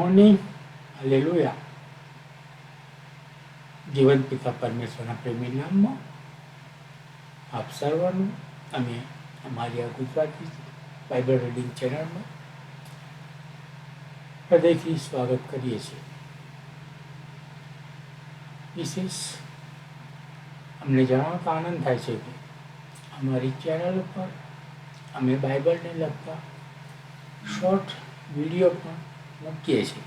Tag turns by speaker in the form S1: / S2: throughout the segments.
S1: Morning hallelujah જીવન પિતા પરમેશ્વરના પ્રેમી નામમાં આપ સર્વનું અમે અમારી આ ગુજરાતી બાઇબલ રીડિંગ ચેનલમાં હૃદયથી સ્વાગત કરીએ છીએ વિશેષ અમને જણાવતા આનંદ થાય છે કે અમારી ચેનલ ઉપર અમે બાઇબલને લગતા શોર્ટ વીડિયો પણ મૂકીએ છીએ.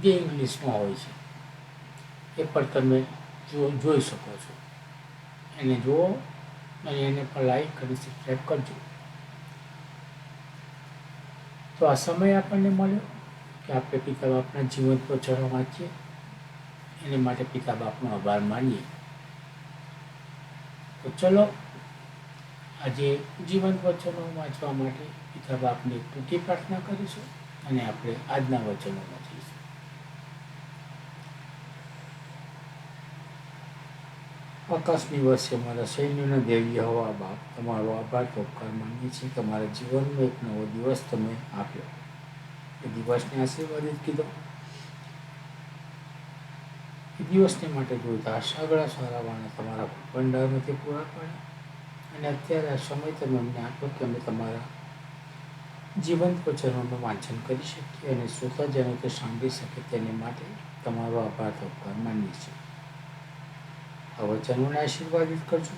S1: જે ઇંગ્લિશમાં હોય છે, એ પણ તમે જો, જોઈ શકો છો. એને જુઓ અને એને પણ લાઈક અને સબસ્ક્રાઈબ કરજો. તો આ સમય આપણને મળ્યો કે આપણે પિતા બાપના જીવન પ્રચારો વાંચીએ. એને માટે પિતા બાપનો આભાર માનીએ. તો ચલો, આજે જીવન વચનો વાંચવા માટે પિતા બાપની ટૂંકી પ્રાર્થના કરીશું. અને આપણે આજના વચનો વાંચીશું આકાશની દિવસે મારા સૈન્યના દેવી હવા બાપ, તમારો આભાર ઉપકાર માનીએ છીએ કે મારા જીવનનો એક નવો દિવસ તમે આપ્યો. એ દિવસને આશીર્વાદિત કીધો. દિવસને માટે જોતા સગળા સારાવાના તમારા ભંડારમાંથી પૂરા પાડ્યા. અને અત્યારે આ સમય તમે અમને આપ્યો કે અમે તમારા જીવંત વચનોનું વાંચન કરી શકીએ અને શ્રોતાજનો તે સાંભળી શકે તેને માટે તમારો આભાર ઉપકાર માનીએ છીએ. આ વચનોને આશીર્વાદિત કરજો.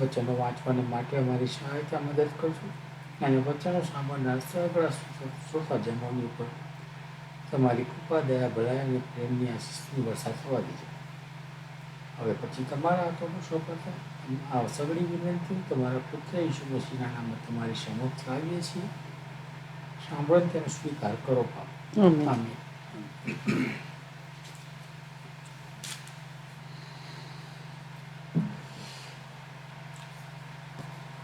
S1: વચનો વાંચવાને માટે અમારી સહાયતા મદદ કરજો. અને વચનો સાંભળનાર સગળા શ્રોતાજનોની ઉપર તમારી કૃપા, દયા, ભલાઈ અને પ્રેમની આશીષની વર્ષા થવા દીધો હવે પછી તમારા હાથોનો સોંપતા આ સગળી વિનંતી તમારા પુત્ર ઈસુ મસીના નામે તમારી સમક્ષ લાવીએ છીએ. સાંભળો તેનો સ્વીકાર કરો.
S2: આમેન.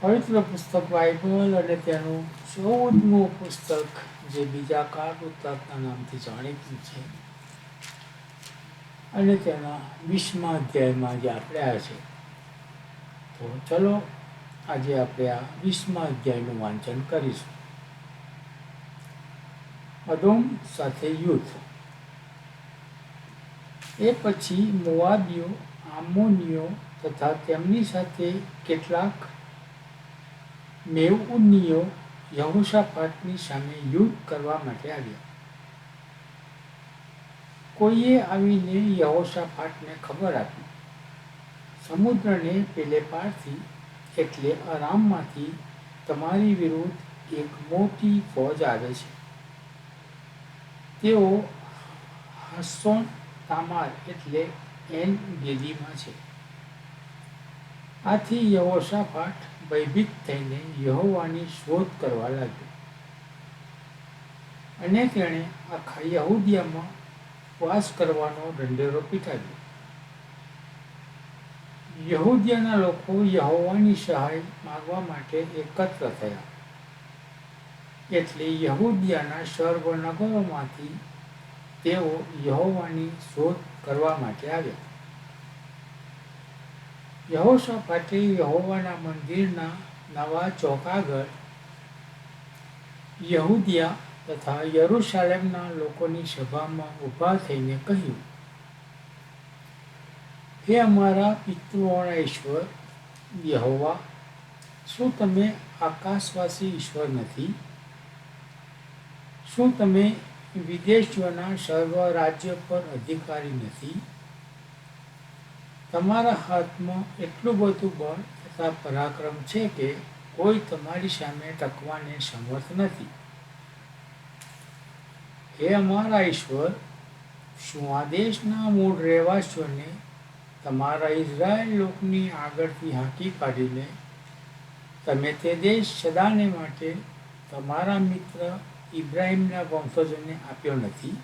S1: પવિત્ર પુસ્તક બાઇબલ અને તેનું ચૌદમું પુસ્તક જે બીજા કાળ પુસ્તકના નામથી જાણીતું છે. અને તેના વીસમા અધ્યાયમાં જે આપણે આવ્યા છે. તો ચલો આજે આપણે આ વીસમા અધ્યાયનું વાંચન કરીશું. અદોમ સાથે યુદ્ધ. એ પછી મોવાબીઓ આમોનીઓ તથા તેમની સાથે કેટલાક મેઉનીઓ યહોશાપાટની સામે યુદ્ધ કરવા માટે આવ્યા. કોઈએ આવીને યહોશાફાટને ખબર આપી. સમુદ્રને પેલે પારથી એટલે આરામમાંથી તમારી વિરુદ્ધ એક મોટી ફોજ આવે છે. તેઓ હસોન તામાર એટલે એન ગેદીમાં છે. આથી યહોશાપાટ ભયભીત થઈને યહોવાની શોધ કરવા લાગ્યો. અને તેણે આખા યહૂદિયામાં વાસ કરવાનો ઢંઢેરો પીટાવ્યો. યહૂદિયાના લોકો યહોવાની સહાય માગવા માટે એકત્ર થયા. એટલે યહૂદિયાના સર્વનગરોમાંથી તેઓ યહોવાની શોધ કરવા માટે આવ્યા. યહોશાફાટે યહોવાના મંદિરના નવા ચોકાગર યહૂદિયા તથા યરુશાલેમના લોકોની સભામાં ઊભા થઈને કહ્યું, હે અમારા પિતૃઓના ઈશ્વર, યહોવા, શું તમે આકાશવાસી ઈશ્વર નથી? શું તમે વિદેશીઓના સર્વ રાજ્ય પર અધિકારી નથી? તમારા હાથમાં એટલું બધું બળ તથા પરાક્રમ છે કે કોઈ તમારી સામે ટકવાને સમર્થ નથી. હે અમારા ઈશ્વર, શું આ દેશના મૂળ રહેવાસીઓને તમારા ઇઝરાયલ લોકની આગળથી હાંકી કાઢીને તમે તે દેશ સદાને માટે તમારા મિત્ર ઇબ્રાહિમના વંશજોને આપ્યો નથી.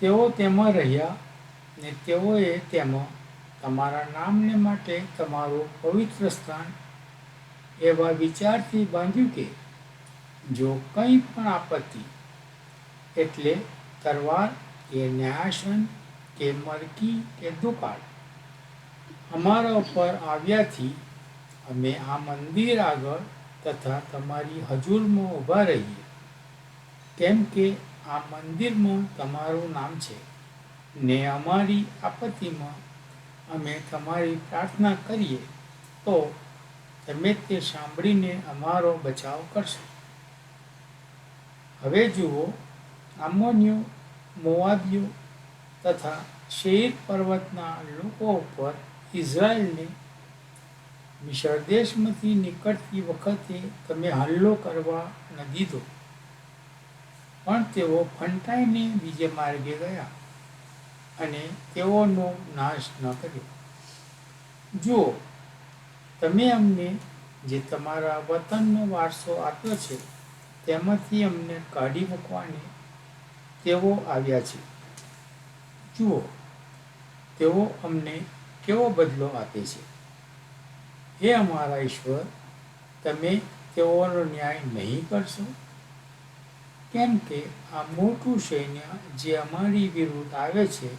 S1: તેઓ તેમાં રહ્યા ને તેઓએ તેમાં તમારા નામને માટે તમારું પવિત્ર સ્થાન એવા વિચારથી બાંધ્યું કે જો કંઈ પણ આપત્તિ એટલે તરવાર કે ન્યાયાસન કે મરકી કે દુકાળ અમારા ઉપર આવ્યાથી અમે આ મંદિર આગળ તથા તમારી હજુરમાં ઊભા રહીએ. કેમ કે આ મંદિરમાં તમારું નામ છે ને અમારી આપત્તિમાં અમે તમારી પ્રાર્થના કરીએ તો તમે તે સાંભળીને અમારો બચાવ કરશો. હવે જુઓ, આમોનિયો મોવાબીઓ તથા શેર પર્વતના લોકો ઉપર ઇઝરાયલને મિશર દેશમાંથી નીકળતી વખતે તમે હલ્લો કરવા ન દીધો. પણ તેઓ ફંટાઈને બીજે માર્ગે ગયા અને તેઓનો નાશ ન કર્યો. જુઓ, તમે અમને જે તમારા વતનનો વારસો આપ્યો છે, તેમાંથી અમને કાઢી મૂકવાને તેઓ આવ્યા છે. જુઓ, તેઓ અમને કેવો બદલો આપે છે? હે અમારા ઈશ્વર, તમે તેઓનો ન્યાય નહીં કરશો? કેમ કે આ મોટું સૈન્ય જે અમારી વિરુદ્ધ આવે છે,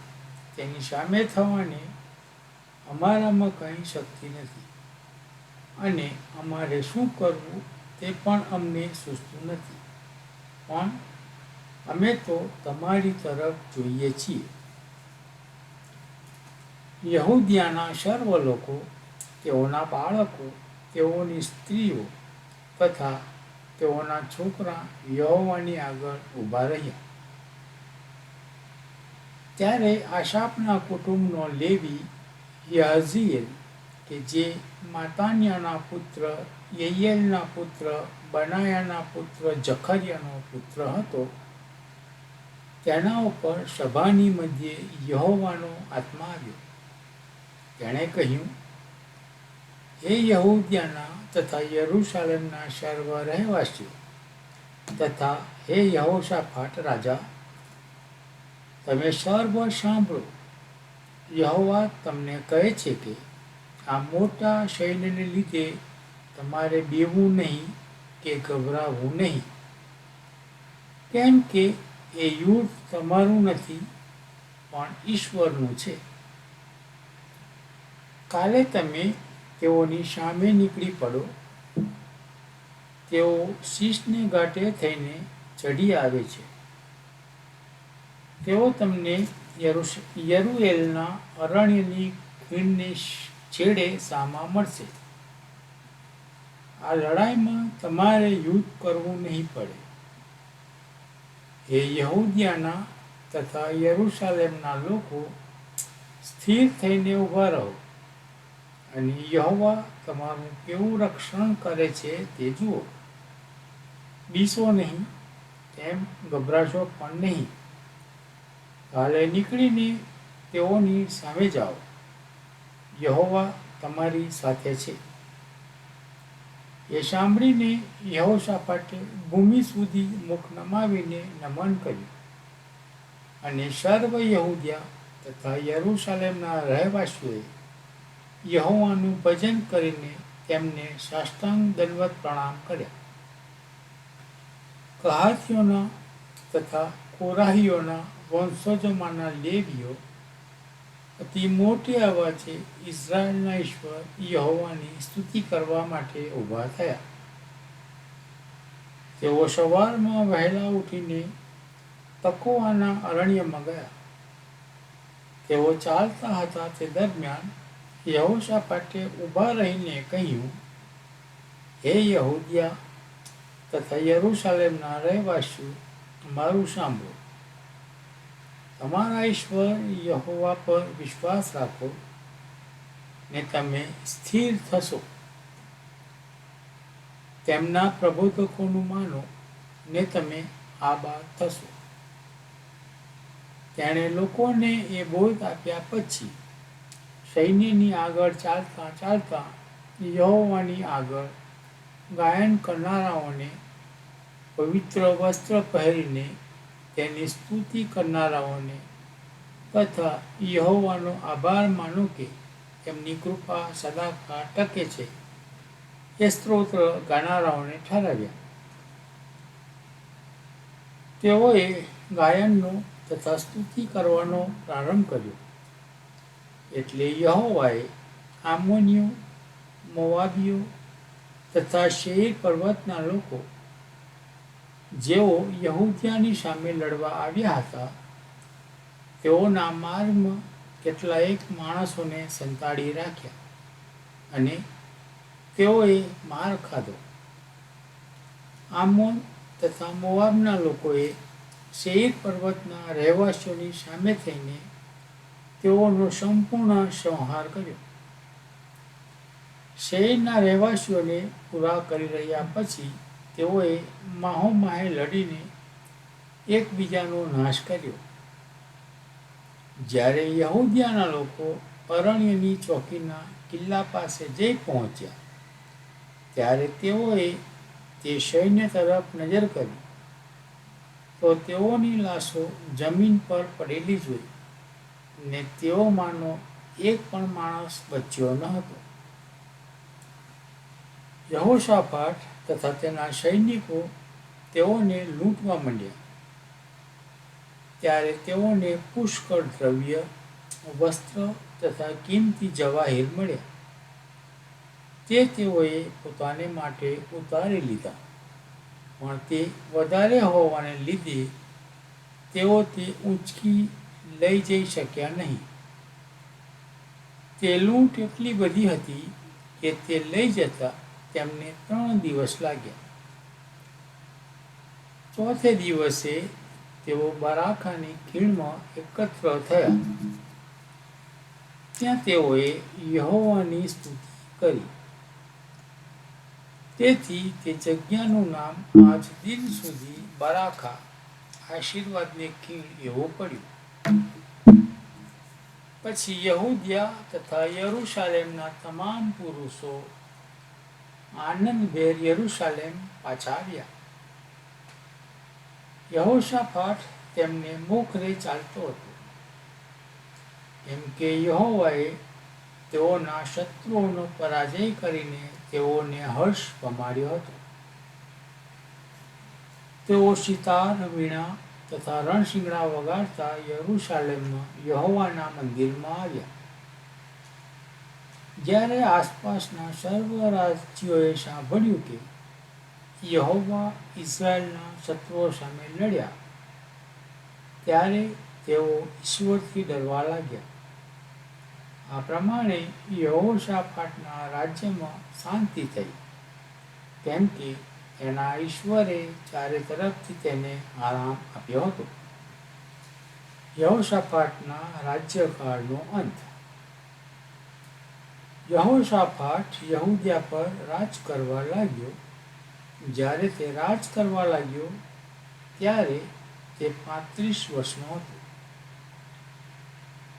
S1: તેની સામે થવાને અમારામાં કંઈ શક્તિ નથી. અને અમારે શું કરવું તે પણ અમને સૂચતું નથી. પણ અમે તો તમારી તરફ જોઈએ છીએ. યહૂદિયાના સર્વ લોકો તેઓના બાળકો, તેઓની સ્ત્રીઓ તથા તેઓના છોકરા યહોવાની આગળ ઊભા રહ્યા. ત્યારે આશાપના કુટુંબનો લેવી યાઝીએલ કે જે માતાન્યાના પુત્ર, યૈયેલના પુત્ર, બનાયાના પુત્ર, જખરિયાનો પુત્ર હતો, તેના ઉપર સભાની મધ્યે યહોવાનો આત્મા આવ્યો. તેણે કહ્યું હે યહૂદિયાના તથા યરૂશાલેમના સર્વ રહેવાસીઓ તથા હે યહોશાફાટ રાજા, તમે સર્વ સાંભળો. યહોવા તમને કહે છે કે આ મોટા સૈન્યને લીધે તમારે બેવું નહીં કે ગભરાવું નહીં. કેમ કે એ યુદ્ધ તમારું નથી, પણ ઈશ્વરનું છે. કાલે તમે તેઓની સામે નીકળી પડો. તેઓ શીશને ઘાટે થઈને ચડી આવે છે. તેઓ તમને યરુએલના અરણ્યની ખીણને છેડે સામા મળશે. આ લડાઈમાં તમારે યુદ્ધ કરવું નહીં પડે. એ યહૂદિયાના તથા યરુશાલેમના લોકો, સ્થિર થઈને ઊભા રહો. અને યહોવા તમારું કેવું રક્ષણ કરે છે તે જુઓ. બીસો નહીં, તેમ ગભરાશો પણ નહીં. કાલે નીકળીને તેઓની સામે જાઓ. યહોવા તમારી સાથે છે. એ સાંભળીને યહોશાફાટે ભૂમિ સુધી મુખ નમાવીને નમન કર્યું. અને સર્વ યહૂદિયા તથા યરૂશાલેમના રહેવાસીઓએ યહોવાનું ભજન કરીને તેમને સાષ્ટાંગ દંડવત પ્રણામ કર્યા. કહાતીઓના તથા કોરાહીઓના વંશજોમાંના લેવીઓ અતિ મોટી અવાજે ઇઝરાયલના ઈશ્વર યહોવાની સ્તુતિ કરવા માટે ઊભા થયા. તેઓ સવારમાં વહેલા ઉઠીને તકોવાના અરણ્યમાં ગયા. તેઓ ચાલતા હતા તે દરમિયાન યહોશાપાટે ઊભા રહીને કહ્યું, હે યહૂદિયા, તથા યરૂસાલેમના રહેવાસીઓ, મારું સાંભળો. તમારા ઈશ્વર યહોવા પર વિશ્વાસ રાખો ને તમે સ્થિર થશો. તેમના પ્રબોધકોનું માનો ને તમે આબા થશો. તેણે લોકોને એ બોધ આપ્યા પછી સૈન્યની આગળ ચાલતા ચાલતા યહોવાની આગળ ગાયન કરનારાઓને પવિત્ર વસ્ત્ર પહેરીને તેની સ્તુતિ કરનારાઓને તથા યહોવાનો આભાર માનો કે તેમની કૃપા સદાકાળ ટકે છે. એ સ્ત્રોત્ર ગાનારાઓને ઠરાવ્યા. તેઓએ ગાયનનો તથા સ્તુતિ કરવાનો પ્રારંભ કર્યો. એટલે યહોવાએ આમોનીઓ મોવાબીઓ તથા શેર પર્વતના લોકો, જેઓ યહૂદિયાની સામે લડવા આવ્યા હતા, તેઓના માર્ગમાં કેટલાયક માણસોને સંતાડી રાખ્યા અને તેઓએ માર ખાધો. આમોન તથા મોવાબના લોકોએ શેર પર્વતના રહેવાસીઓની સામે થઈને તેઓનો સંપૂર્ણ સંહાર કર્યો. શહેરના રહેવાસીઓને પૂરા કરી રહ્યા પછી તેઓએ માહોમાહે લડીને એકબીજાનો નાશ કર્યો. જ્યારે યહૂદિયાના લોકો અરણ્યની ચોકીના કિલ્લા પાસે જઈ પહોંચ્યા, ત્યારે તેઓએ તે સૈન્ય તરફ નજર કરી. તો તેઓની લાશો જમીન પર પડેલી જોઈ. ને તેઓમાંનો એક પણ માણસ બચ્યો ન હતો. યહોશાફાટ તથા તેના સૈનિકો તેઓને લૂંટવા માંડ્યા. ત્યારે તેઓને પુષ્કળ દ્રવ્ય, વસ્ત્ર તથા કિંમતી જવાહીર મળ્યા. તે તેઓએ પોતાને માટે ઉતારી લીધા. પણ તે વધારે હોવાને લીધે તેઓ તે ઊંચકી લઈ જઈ શક્યા નહીં. તે લૂંટ એટલી બધી હતી કે તે લઈ જતા તેમને ત્રણ દિવસ લાગ્યા. ચોથે દિવસે તેઓ બરાખાની ખીણમાં એકત્ર થયા. ત્યાં તેઓએ યહોવાની સ્તુતિ કરી. તેથી તે જગ્યાનું નામ આજ દિન સુધી બરાખા. આશીર્વાદની ખીણ એવું પડ્યું. પછી યહૂદિયા તથા યરૂશાલેમના તમામ પુરુષો આનંદભેર યરૂશાલેમ પાછા આવ્યા. યહોશાફાટ તેમને મોખરે ચાલતો હતો. એમ કે યહોવાએ તેઓના શત્રુઓનો પરાજય કરીને તેઓને હર્ષ પમાડ્યો હતો. તેઓ સિતાર, વીણા તથા રણશિંગડા વગાડતા યરૂશાલેમમાં યહોવાના મંદિરમાં આવ્યા. જ્યારે આસપાસના સર્વ રાજ્યોએ સાંભળ્યું કે યહોવા ઇઝરાયલના શત્રુઓ સામે લડ્યા, ત્યારે તેઓ ઈશ્વરથી ડરવા લાગ્યા. આ પ્રમાણે યહોશાફાટના રાજ્યમાં શાંતિ થઈ, કેમ કે એના ઈશ્વરે ચારે તરફથી તેને આરામ આપ્યો હતો. યહોશાફાટના રાજ્યકાળનો અંત. યહોશાફાટ યહૂદિયા પર રાજ કરવા લાગ્યો. જ્યારે તે રાજ કરવા લાગ્યો, ત્યારે તે પાંત્રીસ વર્ષનો હતો.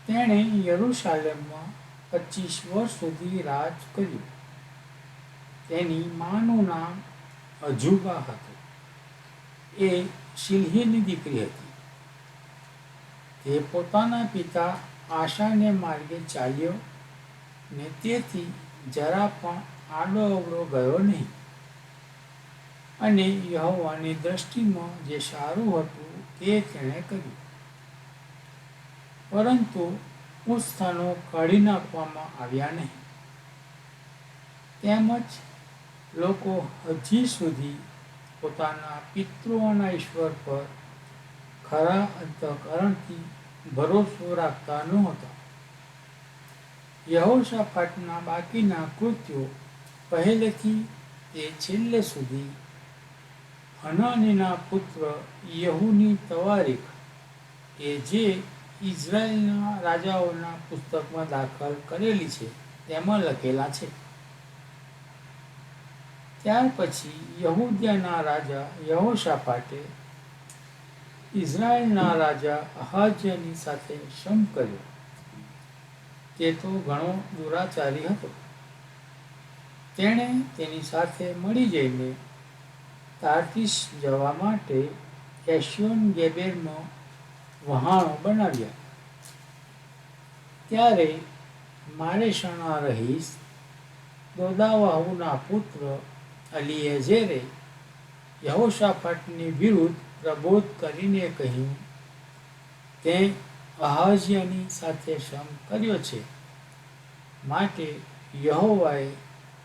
S1: તેણે યરૂશાલેમમાં પચીસ વર્ષ સુધી રાજ કર્યું. તેની માનું નામ અજુબા હતું. એ સિંહીની દીકરી હતી. તે પોતાના પિતા આશાને માર્ગે ચાલ્યો ને તેથી જરા પણ આડો અવળો ગયો નહીં. અને યહોવાની દ્રષ્ટિમાં જે સારું હતું તે તેણે કર્યું. પરંતુ ઉત્સ્થાનો કાઢી નાખવામાં આવ્યા નહીં. તેમજ લોકો હજી સુધી પોતાના પિતૃઓના ઈશ્વર પર ખરા અંતકરણથી ભરોસો રાખતા નહોતા. યહોશાફાટના બાકીના કૃત્યો પહેલેથી તે છેલ્લે સુધી હનાનીના પુત્ર યહુની તવારીખ, કે જે ઇઝરાયલના રાજાઓના પુસ્તકમાં દાખલ કરેલી છે, તેમાં લખેલા છે. ત્યાર પછી યહૂદિયાના રાજા યહોશાફાટે ઇઝરાયલના રાજા અહાજ્યની સાથે શમ કર્યો. તે તો ઘણો દુરાચારી હતો. તેણે તેની સાથે મળી જઈને તાર્કીશ જવા માટે એશિયોન ગેબેરનો વહાણો બનાવ્યા. ત્યારે મારેશણા રહીશ દોદાવાહુના પુત્ર અલીએઝેરે યહોશાફટની વિરુદ્ધ પ્રબોધ કરીને કહ્યું, તે અહાજિયાની સાથે શ્રમ કર્યો છે. માટે યહોવાએ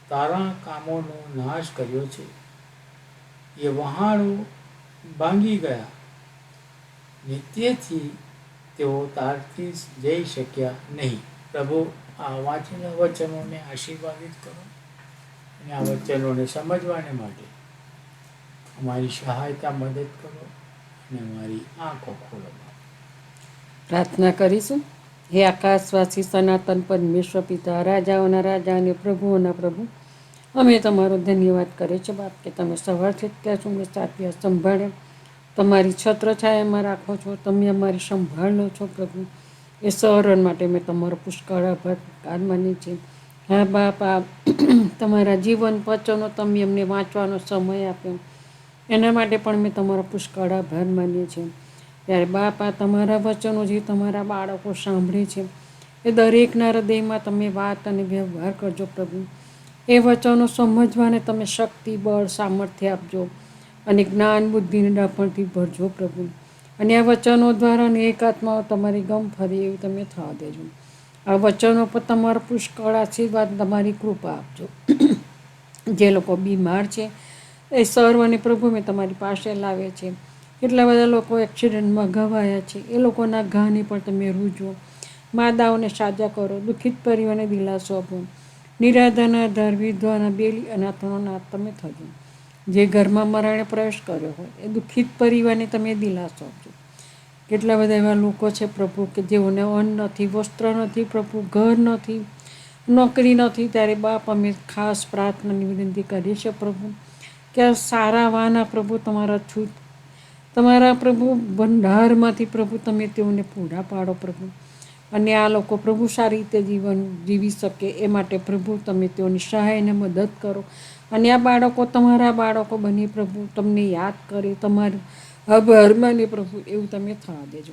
S1: તારા કામોનો નાશ કર્યો છે. એ વહાણો ભાંગી ગયા ને તેથી તેઓ તારથી જઈ શક્યા નહીં. પ્રભુ, આ વાંચેલા વચનોને આશીર્વાદિત કરો. આ વચનોને સમજવાને માટે અમારી સહાયતા મદદ કરો અને અમારી આંખો ખોલો.
S2: પ્રાર્થના કરીશું. હે આકાશવાસી, સનાતન પરમેશ્વર પિતા, રાજાઓના રાજા અને પ્રભુઓના પ્રભુ, અમે તમારો ધન્યવાદ કરીએ છીએ બાપ, કે તમે સવારથી જ ત્યાં સુધી સાત્યા સંભાળે તમારી છત્ર છાયામાં રાખો છો, તમે અમારી સંભાળ લો છો પ્રભુ. એ સહરણ માટે મેં તમારો પુષ્કળ આભાર. માની છે હા, બાપ તમારા જીવન વચનો તમે એમને વાંચવાનો સમય આપ્યો. એના માટે પણ મેં તમારો પુષ્કળ આભાર માનીએ છીએ. ત્યારે બાપ તમારા વચનો જે તમારા બાળકો સાંભળે છે, એ દરેકના હૃદયમાં તમે વાત અને વ્યવહાર કરજો પ્રભુ. એ વચનો સમજવાને તમે શક્તિ, બળ, સામર્થ્ય આપજો અને જ્ઞાન બુદ્ધિને ડાપણથી ભરજો પ્રભુ. અને આ વચનો દ્વારા અનેક આત્માઓ તમારી ગમ ફરી એવું તમે થવા દેજો. આ વચનો પર તમારો પુષ્કળ આશીર્વાદ તમારી કૃપા આપજો. જે લોકો બીમાર છે, એ સર્વને પ્રભુ મેં તમારી પાસે લાવે છે. કેટલા બધા લોકો એક્સિડન્ટમાં ઘવાયા છે, એ લોકોના ઘાને પણ તમે રૂજો. માદાઓને સાજા કરો, દુઃખિત પરિવારને દિલાસો આપો. નિરાધાના ધર વિધવાના બેલી અનાથનો નાથ તમે થજો. જે ઘરમાં મરણે પ્રવેશ કર્યો હોય, એ દુઃખિત પરિવારને તમે દિલાસો આપજો. કેટલા બધા એવા લોકો છે પ્રભુ કે જેઓને અન્ન નથી, વસ્ત્ર નથી, પ્રભુ ઘર નથી, નોકરી નથી, ત્યારે બાપ અમે ખાસ પ્રાર્થનાની વિનંતી કરીએ છીએ પ્રભુ કે સારા વાના પ્રભુ તમારા છૂટ તમારા પ્રભુ ભંડારમાંથી પ્રભુ તમે તેઓને પૂરા પાડો પ્રભુ. અને આ લોકો પ્રભુ સારી રીતે જીવન જીવી શકે એ માટે પ્રભુ તમે તેઓની સહાયને મદદ કરો. અને આ બાળકો, તમારા બાળકો બની પ્રભુ, તમને યાદ કરે, તમારું આભાર માન્ય પ્રભુ, એવું તમે થવા દેજો.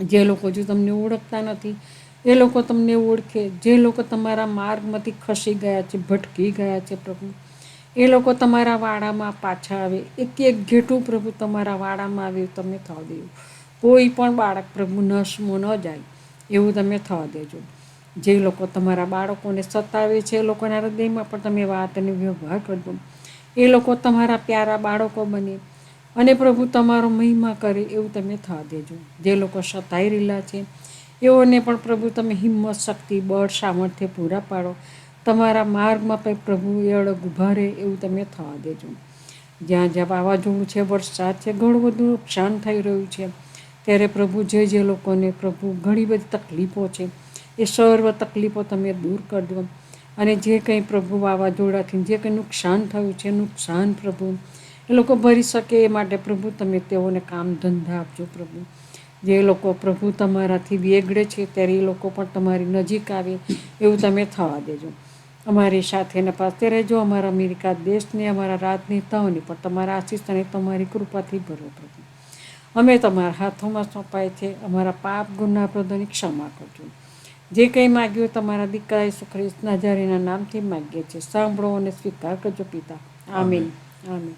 S2: જે લોકો જો તમને ઓળખતા નથી, એ લોકો તમને ઓળખે. જે લોકો તમારા માર્ગમાંથી ખસી ગયા છે, ભટકી ગયા છે પ્રભુ, એ લોકો તમારા વાડામાં પાછા આવે. એક એક ઘેટું પ્રભુ તમારા વાડામાં આવે તમે થવા દેવું કોઈ પણ બાળક પ્રભુ નશમો ન જાય, એવું તમે થવા દેજો. જે લોકો તમારા બાળકોને સતાવે છે, એ લોકોના હૃદયમાં પણ તમે વાત વ્યવહાર કરજો. એ લોકો તમારા પ્યારા બાળકો બને. અને પ્રભુ, તમારો મહિમા કરે એવું તમે થવા દેજો. જે લોકો સતાઈ રહેલા છે, એઓને પણ પ્રભુ, તમે હિંમત, શક્તિ, બળ, સામર્થ્ય પૂરા પાડો. તમારા માર્ગમાં પણ પ્રભુ એ અડગ ઊભા રહે એવું તમે થવા દેજો. જ્યાં જ્યાં વાવાઝોડું છે, વરસાદ છે, ઘણું બધું નુકસાન થઈ રહ્યું છે, ત્યારે પ્રભુ, જે જે લોકોને પ્રભુ ઘણી બધી તકલીફો છે, એ સર્વ તકલીફો તમે દૂર કરજો. અને જે કંઈ પ્રભુ વાવાઝોડાથી, જે કંઈ નુકસાન થયું છે, નુકસાન પ્રભુ એ લોકો ભરી શકે એ માટે પ્રભુ તમે તેઓને કામ ધંધા આપજો પ્રભુ. જે લોકો પ્રભુ તમારાથી બેગડે છે ત્યારે એ લોકો પણ તમારી નજીક આવે એવું તમે થવા દેજો. અમારી સાથે ને પાસે રહેજો અમારા અમેરિકા દેશને અમારા રાજનેતાઓને પણ તમારા આશીષ અને તમારી કૃપાથી ભરો પ્રભુ. અમે તમારા હાથોમાં સોંપાય છે અમારા પાપ ગુના પ્રદોની ક્ષમા કરજો. જે કંઈ માગ્યું તમારા દીકરા ઈસુ ખ્રિસ્ત નાજારીના નામથી માગીએ છીએ. સાંભળો અને સ્વીકાર કરજો પિતા. આમીન. આમીન.